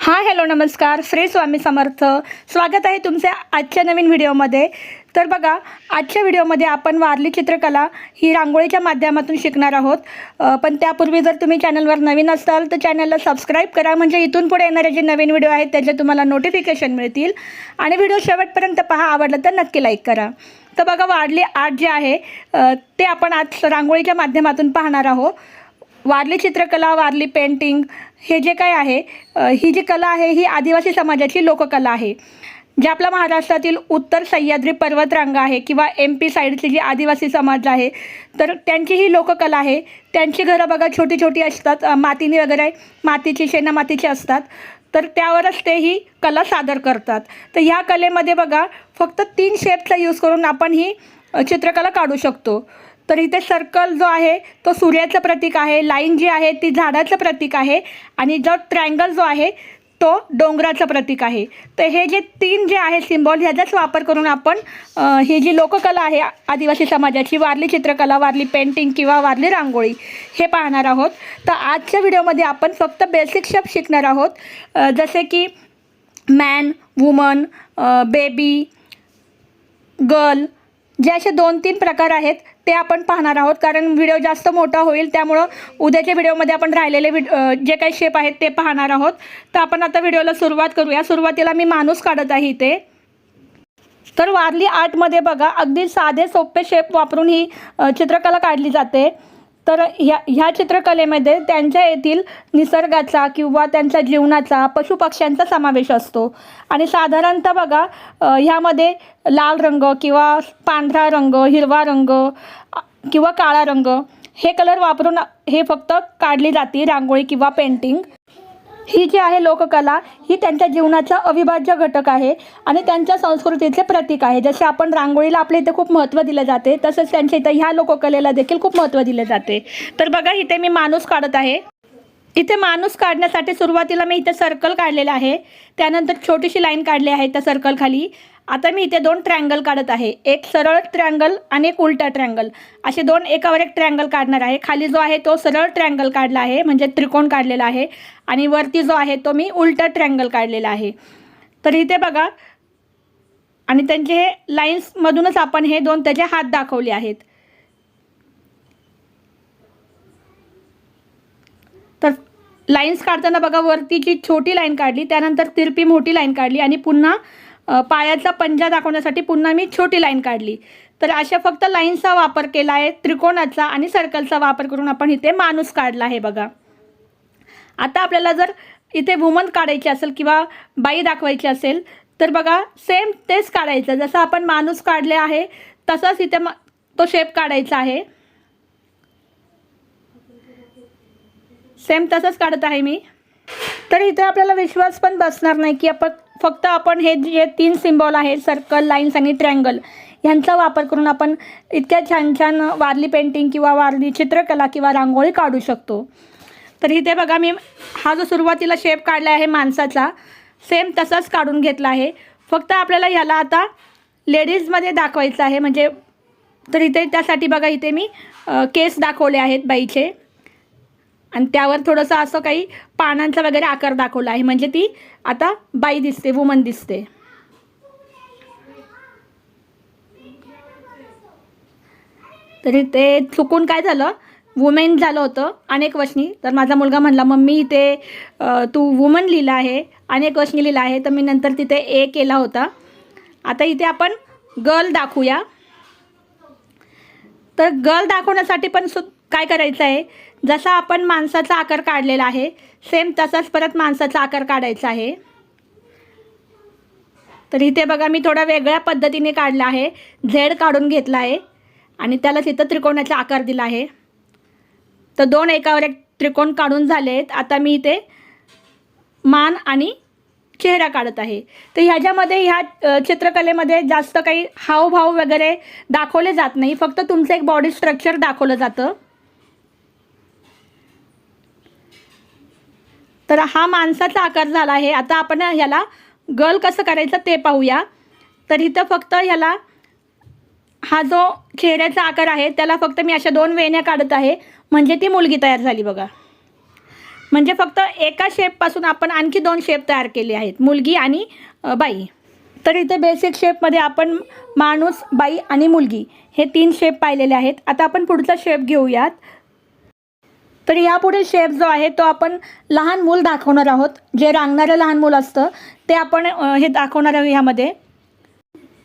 हा हॅलो नमस्कार. श्री स्वामी समर्थ. स्वागत आहे तुमच्या आजच्या नवीन व्हिडिओमध्ये. तर बघा आजच्या व्हिडिओमध्ये आपण वारली चित्रकला ही रांगोळीच्या माध्यमातून शिकणार आहोत. पण त्यापूर्वी जर तुम्ही चॅनलवर नवीन असाल तर चॅनलला सबस्क्राईब करा. म्हणजे इथून पुढे येणारे जे नवीन व्हिडिओ आहेत त्याचे तुम्हाला नोटिफिकेशन मिळतील. आणि व्हिडिओ शेवटपर्यंत पहा आवडलं तर नक्की लाईक करा. तर बघा वारली आर्ट जे आहे ते आपण आज रांगोळीच्या माध्यमातून पाहणार आहोत. वारली चित्रकला वारली पेंटिंग हे जे काय आहे ही जी कला आहे ही आदिवासी समाजाची लोककला आहे जे आपल्या महाराष्ट्रातील उत्तर सह्याद्री पर्वतरांग आहे किंवा एम पी साईडची जी आदिवासी समाज आहे तर त्यांची ही लोककला आहे. त्यांची घरं बघा छोटी छोटी असतात मातीने वगैरे मातीची शेणा मातीची असतात तर त्यावरच ते ही कला सादर करतात. तर ह्या कलेमध्ये बघा फक्त तीन शेपचा यूज करून आपण ही चित्रकला काढू शकतो. तर इथे सर्कल जो आहे तो सूर्याचं प्रतीक आहे. लाईन जी आहे ती झाडाचं प्रतीक आहे. आणि जो ट्रँगल जो आहे तो डोंगराचं प्रतीक आहे. तर हे जे तीन जे आहे सिम्बॉल ह्याचाच वापर करून आपण ही जी लोककला आहे आदिवासी समाजाची वारली चित्रकला वारली पेंटिंग किंवा वारली रांगोळी हे पाहणार आहोत. तर आजच्या व्हिडिओमध्ये आपण फक्त बेसिक शब्द शिकणार आहोत. जसे की मॅन वुमन बेबी गर्ल जे असे दोन तीन प्रकार आहेत ते आपण पाहणार आहोत. कारण व्हिडिओ जास्त मोठा होईल त्यामुळं उद्याच्या व्हिडिओमध्ये आपण राहिलेले जे काही शेप आहेत ते पाहणार आहोत. तर आपण आता व्हिडिओला सुरुवात करूया. सुरुवातीला मी माणूस काढत आहे इथे. तर वारली आर्टमध्ये बघा अगदी साधे सोपे शेप वापरून ही चित्रकला काढली जाते. तर ह्या ह्या चित्रकलेमध्ये त्यांच्या येथील निसर्गाचा किंवा त्यांच्या जीवनाचा पशुपक्ष्यांचा समावेश असतो. आणि साधारणतः बघा ह्यामध्ये लाल रंग किंवा पांढरा रंग हिरवा रंग किंवा काळा रंग हे कलर वापरून हे फक्त काढली जाते रांगोळी किंवा पेंटिंग ही जी आहे लोककला ही त्यांच्या जीवनाचा अविभाज्य घटक आहे आणि त्यांच्या संस्कृतीचे प्रतीक आहे. जसे आपण रांगोळीला आपल्या इथे खूप महत्त्व दिलं जाते तसंच त्यांच्या इथं ह्या लोककलेला देखील खूप महत्त्व दिले जाते. तर बघा इथे मी माणूस काढत आहे. इथे माणूस काढण्यासाठी सुरुवातीला मी इथे सर्कल काढलेला आहे. त्यानंतर छोटीशी लाईन काढली आहे त्या सर्कल खाली. आता मी इथे दोन ट्रँगल काढत आहे. एक सरळ ट्रँगल आणि एक उलटा ट्रँगल असे दोन एकावर एक ट्रँगल काढणार आहे. खाली जो आहे तो सरळ ट्रँगल काढला आहे म्हणजे त्रिकोण काढलेला आहे. आणि वरती जो आहे तो मी उलटा ट्रँगल काढलेला आहे. तर इथे बघा. आणि त्यांचे हे लाईन्समधूनच आपण हे दोन त्याचे हात दाखवले आहेत. तर लाईन्स काढताना बघा वरती जी छोटी लाईन काढली त्यानंतर तिरपी मोठी लाईन काढली आणि पुन्हा पायाचा पंजा दाखवण्यासाठी पुन्हा मी छोटी लाईन काढली. तर अशा फक्त लाईनचा वापर केला आहे त्रिकोणाचा आणि सर्कलचा वापर करून आपण इथे माणूस काढला आहे बघा. आता आपल्याला जर इथे वुमन काढायची असेल किंवा बाई दाखवायची असेल तर बघा सेम तेच काढायचं. जसं आपण माणूस काढले आहे तसंच इथे तो शेप काढायचा आहे. सेम तसंच काढत आहे मी. तर इथे आपल्याला विश्वास पण बसणार नाही की आपण फक्त आपण हे जे तीन सिम्बॉल आहेत सर्कल लाईन्स आणि ट्रँगल ह्यांचा वापर करून आपण इतक्या छान छान वारली पेंटिंग किंवा वारली चित्रकला किंवा रांगोळी काढू शकतो. तर इथे बघा मी हा जो सुरुवातीला शेप काढला आहे माणसाचा सेम तसाच काढून घेतला आहे. फक्त आपल्याला ह्याला आता लेडीजमध्ये दाखवायचं आहे. म्हणजे तर इथे त्यासाठी बघा इथे मी केस दाखवले आहेत बाईचे. आणि त्यावर थोडंसं असं काही पानांचा वगैरे आकार दाखवला आहे. म्हणजे ती आता बाई दिसते वुमन दिसते. तरी ते चुकून काय झालं? वुमेन झालं होतं अनेक वचनी तर माझा मुलगा म्हणला मम्मी इथे तू वुमन लिहिलं आहे अनेक वचनी लिहिलं आहे. तर मी नंतर तिथे ए केला होता. आता इथे आपण गर्ल दाखवूया. तर गर्ल दाखवण्यासाठी पण सु काय करायचं आहे? जसा आपण माणसाचा आकार काढलेला आहे सेम तसाच परत माणसाचा आकार काढायचा आहे. तर इथे बघा मी थोडा वेगळ्या पद्धतीने काढला आहे. झेड काढून घेतला आहे आणि त्याला तिथं त्रिकोणाचा आकार दिला आहे. तर दोन एकावर एक त्रिकोण काढून झाले आहेत. आता मी इथे मान आणि चेहरा काढत आहे. तर ह्याच्यामध्ये ह्या चित्रकलेमध्ये जास्त काही हावभाव वगैरे दाखवले जात नाही. फक्त तुमचं एक बॉडी स्ट्रक्चर दाखवलं जातं. तर हा माणसाचा आकार झाला आहे. आता आपण ह्याला गर्ल कसं करायचं ते पाहूया. तर इथं फक्त ह्याला हा जो चेहऱ्याचा आकार आहे त्याला फक्त मी अशा दोन वेण्या काढत आहे. म्हणजे ती मुलगी तयार झाली बघा. म्हणजे फक्त एका शेपपासून आपण आणखी दोन शेप तयार केले आहेत. मुलगी आणि बाई. तर इथे बेसिक शेपमध्ये आपण माणूस बाई आणि मुलगी हे तीन शेप पाहिलेले आहेत. आता आपण पुढचा शेप घेऊयात. तर यापुढील शेप जो आहे तो आपण लहान मूल दाखवणार आहोत. जे रांगणारं लहान मूल असतं ते आपण हे दाखवणार आहोत ह्यामध्ये.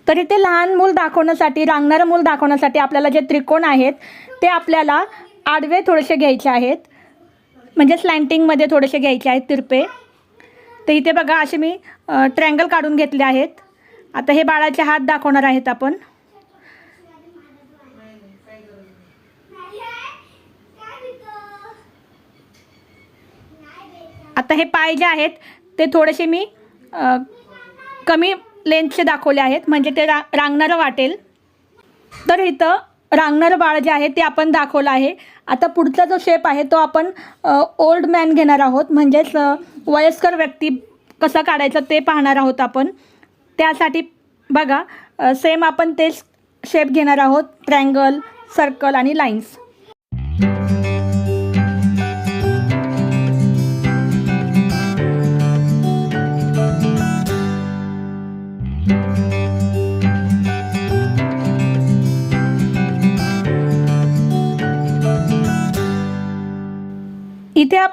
तर इथे लहान मूल दाखवण्यासाठी रांगणारं मूल दाखवण्यासाठी आपल्याला जे त्रिकोण आहेत ते आपल्याला आडवे थोडेसे घ्यायचे आहेत. म्हणजे स्लँटिंगमध्ये थोडेसे घ्यायचे आहेत तिरपे. तर इथे बघा असे मी ट्रँगल काढून घेतले आहेत. आता हे बाळाचे हात दाखवणार आहेत आपण. आता हे पाय जे आहेत ते थोडेसे मी कमी लेंथचे दाखवले आहेत. म्हणजे ते रा रांगणारं वाटेल. तर इथं रांगणारं बाळ जे आहे ते आपण दाखवलं आहे. आता पुढचा जो शेप आहे तो आपण ओल्ड मॅन घेणार आहोत. म्हणजेच वयस्कर व्यक्ती कसा काढायचा ते पाहणार आहोत आपण. त्यासाठी बघा सेम आपण तेच शेप घेणार आहोत. ट्रँगल सर्कल आणि लाईन्स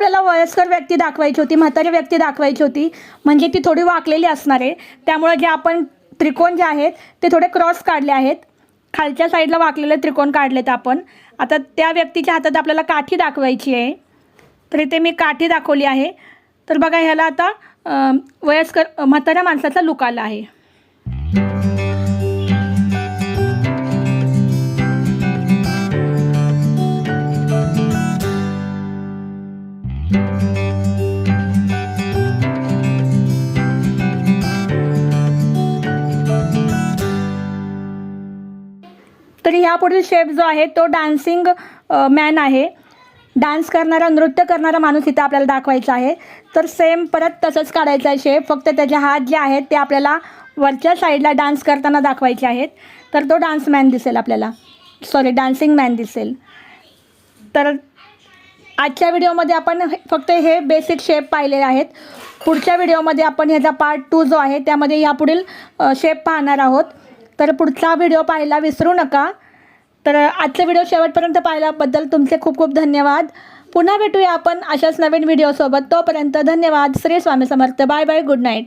आपल्याला वयस्कर व्यक्ती दाखवायची होती म्हातारी व्यक्ती दाखवायची होती म्हणजे ती थोडी वाकलेली असणार आहे. त्यामुळे जे आपण त्रिकोण जे आहेत ते थोडे क्रॉस काढले आहेत. खालच्या साईडला वाकलेले त्रिकोण काढलेत आपण. आता त्या व्यक्तीच्या हातात आपल्याला काठी दाखवायची आहे. तर इथे मी काठी दाखवली आहे. तर बघा ह्याला आता वयस्कर म्हाताऱ्या माणसाचा लुक आला आहे. तर ह्यापुढील शेप जो आहे तो डान्सिंग मॅन आहे. डान्स करणारा नृत्य करणारा माणूस इथं आपल्याला दाखवायचा आहे. तर सेम परत तसंच काढायचं आहे शेप फक्त त्याचे हात जे आहेत ते आपल्याला वरच्या साईडला डान्स करताना दाखवायचे आहेत. तर तो डान्स मॅन दिसेल आपल्याला. सॉरी डान्सिंग मॅन दिसेल. तर आजच्या व्हिडिओमध्ये आपण हे- फक्त हे बेसिक शेप पाहिले आहेत. पुढच्या व्हिडिओमध्ये आपण ह्याचा पार्ट टू जो आहे त्यामध्ये यापुढील शेप पाहणार आहोत. तर पुढचा व्हिडिओ पाहायला विसरू नका. तर आजचा व्हिडिओ शेवटपर्यंत पाहिल्याबद्दल तुमचे खूप खूप धन्यवाद. पुन्हा भेटूया आपण अशाच नवीन व्हिडिओसोबत. तोपर्यंत धन्यवाद. Shri Swami Samarth. Bye bye. Good night.